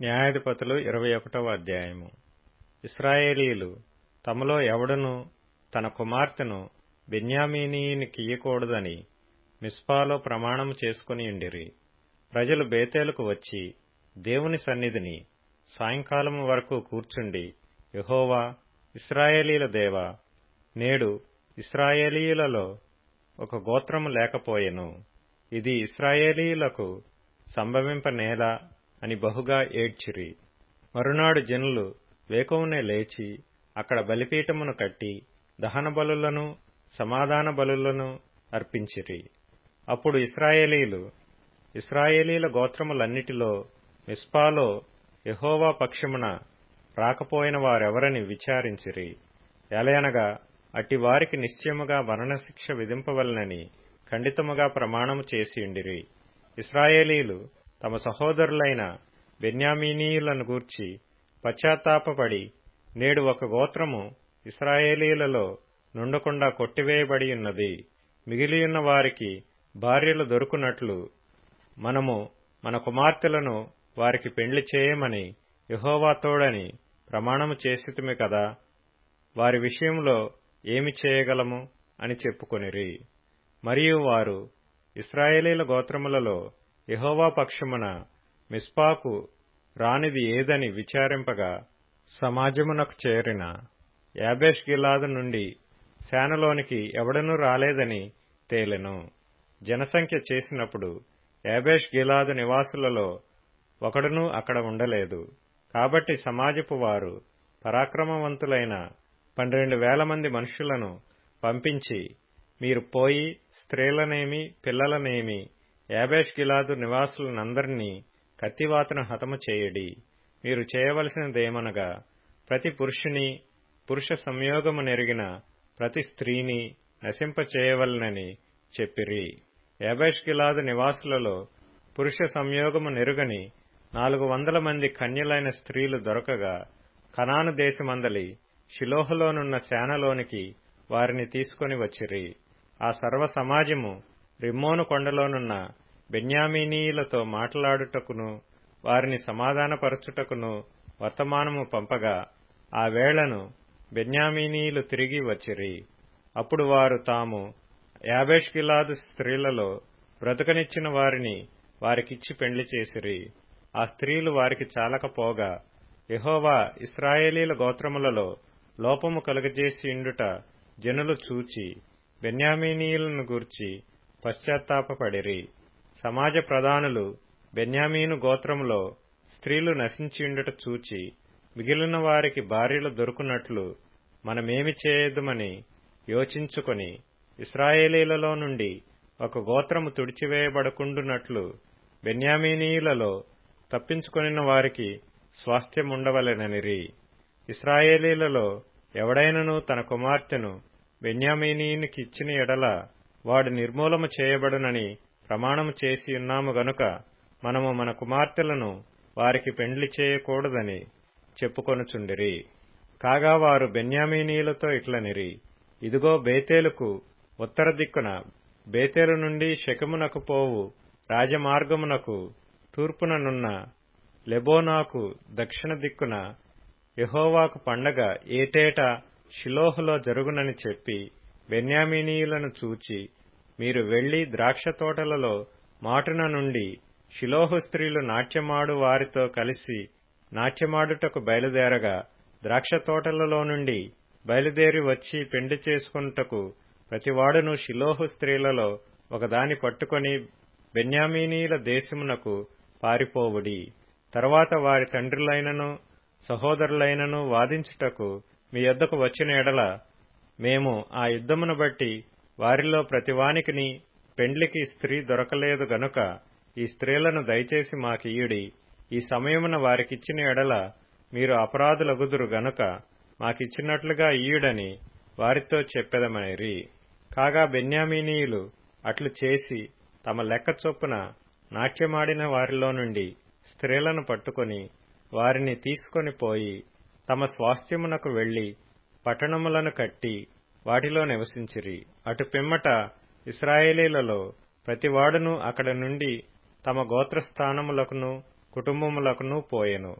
న్యాయాధిపతులు ఇరవై ఒకటవ అధ్యాయము. ఇస్రాయేలీలు తమలో ఎవడను తన కుమార్తెను బెన్యామీనీయునికియ్యకూడదని మిస్పాలో ప్రమాణము చేసుకునియుండిరి ప్రజలు బేతేలకు వచ్చి దేవుని సన్నిధిని సాయంకాలం వరకు కూర్చుండి యహోవా ఇస్రాయేలీల దేవా నేడు ఇస్రాయేలీయులలో ఒక గోత్రము లేకపోయెను. ఇది ఇస్రాయేలీయులకు సంభవింపనేలా అని బహుగా ఏడ్చిరి. మరునాడు జనులు వేకువనే లేచి అక్కడ బలిపీఠమును కట్టి దహన బలులను సమాధాన బలులను అర్పించిరి. అప్పుడు ఇస్రాయేలీలు ఇస్రాయేలీల గోత్రములన్నిటిలో మిస్పాలో యహోవా పక్షమున రాకపోయిన వారెవరని విచారించిరి. ఎలయనగా అట్టి వారికి నిశ్చయముగా మరణశిక్ష విధింపవలనని ఖండితముగా ప్రమాణము చేసియుండిరి ఇస్రాయేలీలు తమ సహోదరులైన బెన్యామీనీయులను గూర్చి పశ్చాత్తాపపడి నేడు ఒక గోత్రము ఇస్రాయేలీలలో నుండకుండా కొట్టివేయబడి ఉన్నది. మిగిలియున్న వారికి భార్యలు దొరుకునట్లు మనము మన కుమార్తెలను వారికి పెండ్లి చేయమని యహోవాతోడని ప్రమాణము చేసితిమి కదా వారి విషయంలో ఏమి చేయగలము అని చెప్పుకొనిరి. మరియు వారు ఇస్రాయేలీల గోత్రములలో యహోవా పక్షమున మిస్పాకు రానిది ఏదని విచారింపగా సమాజమునకు చేరిన యాబేష్ గిలాదు నుండి శానలోనికి ఎవడనూ రాలేదని తేలెను. జనసంఖ్య చేసినప్పుడు యాబేష్ గిలాదు నివాసులలో ఒకడునూ అక్కడ ఉండలేదు. కాబట్టి సమాజపు వారు పరాక్రమవంతులైన పన్నెండు వేల మంది మనుషులను పంపించి మీరు పోయి స్త్రీలనేమి పిల్లలనేమి యాబేష్ గిలాదు నివాసులనందరినీ కత్తివాతను హతము చేయడి. మీరు చేయవలసినదేమనగా ప్రతి పురుషుని పురుష సంయోగము నెరిగిన ప్రతి స్త్రీని నశింపచేయవలనని చెప్పిరి. యాబేష్ గిలాదు నివాసులలో పురుష సంయోగము నెరుగని నాలుగు వందల మంది కన్యలైన స్త్రీలు దొరకగా కనాను దేశమందలి శిలోహలోనున్న శానలోనికి వారిని తీసుకొని వచ్చిరి. ఆ సర్వ సమాజము రిమ్మోను కొండలోనున్న బెన్యామీనీయులతో మాట్లాడుటకును వారిని సమాధానపరచుటకును వర్తమానము పంపగా ఆ వేళను బెన్యామీనీయులు తిరిగి వచ్చిరి. అప్పుడు వారు తాము యాబేష్గిలాదు స్త్రీలలో బ్రతకనిచ్చిన వారిని వారికిచ్చి పెండ్లి చేసిరి. ఆ స్త్రీలు వారికి చాలకపోగా యహోవా ఇస్రాయేలీల గోత్రములలో లోపము కలుగజేసి ఇండుట జనులు చూచి బెన్యామీనీయులను గూర్చి పశ్చాత్తాపపడిరి. సమాజ ప్రధానులు బెన్యామీను గోత్రములో స్త్రీలు నశించియుండుట చూచి మిగిలిన వారికి భార్యలు దొరుకున్నట్లు మనమేమి చేయదుమని యోచించుకొని ఇస్రాయేలీలలో నుండి ఒక గోత్రము తుడిచివేయబడకుండునట్లు బెన్యామీనీయులలో తప్పించుకొనిన వారికి స్వాస్థ్యముండవలెననిరి. ఇస్రాయేలీలలో ఎవడైనను తన కుమార్తెను బెన్యామీనీయునికి ఇచ్చిన ఎడల వాడు నిర్మూలము చేయబడునని ప్రమాణము చేసి ఉన్నాము గనుక మనము మన కుమార్తెలను వారికి పెండ్లి చేయకూడదని చెప్పుకొనుచుండిరి. కాగా వారు బెన్యామీనీయులతో ఇట్లనిరి. ఇదిగో బేతేలుకు ఉత్తర దిక్కున బేతేలు నుండి శకమునకు పోవు రాజమార్గమునకు తూర్పుననున్న లెబోనాకు దక్షిణ దిక్కున యహోవాకు పండగ ఏటేటా షిలోహులో జరుగునని చెప్పి బెన్యామీనీయులను చూచి మీరు వెళ్ళి ద్రాక్ష తోటలలో మాటున నుండి షిలోహు స్త్రీలు నాట్యమాడు వారితో కలిసి నాట్యమాడుటకు బయలుదేరగా ద్రాక్ష తోటలలో నుండి బయలుదేరి వచ్చి పెండి చేసుకున్నటకు ప్రతివాడును షిలోహు స్త్రీలలో ఒకదాని పట్టుకొని బెన్యామీనీల దేశమునకు పారిపోవుడి. తరువాత వారి తండ్రులైనను సహోదరులైనను వాదించుటకు మీ యొద్దకు వచ్చిన ఎడల మేము ఆ యుద్ధమును బట్టి వారిలో ప్రతివానికిని పెండ్లికి స్త్రీ దొరకలేదు గనుక ఈ స్త్రీలను దయచేసి మాకియుడి ఈ సమయమున వారికిచ్చిన ఎడల మీరు అపరాధులగుదురు గనుక మాకిచ్చినట్లుగా ఇయుడని వారితో చెప్పెదమనిరి. కాగా బెన్యామీనీయులు అట్లు చేసి తమ లెక్క చొప్పున నాట్యమాడిన వారిలో నుండి స్త్రీలను పట్టుకొని వారిని తీసుకొని పోయి తమ స్వాస్థ్యమునకు వెళ్ళి పట్టణములను కట్టి వాటిలో నివసించిరి. అటు పిమ్మట ఇస్రాయేలీలలో ప్రతివాడును అక్కడ నుండి తమ గోత్రస్థానములకును కుటుంబములకును పోయెను.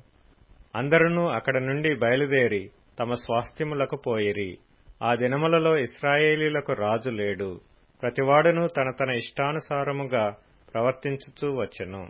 అందరునూ అక్కడ నుండి బయలుదేరి తమ స్వాస్థ్యములకు పోయిరి. ఆ దినములలో ఇస్రాయేలీలకు రాజు లేడు. ప్రతివాడును తన తన ఇష్టానుసారముగా ప్రవర్తించుచూ వచ్చెను.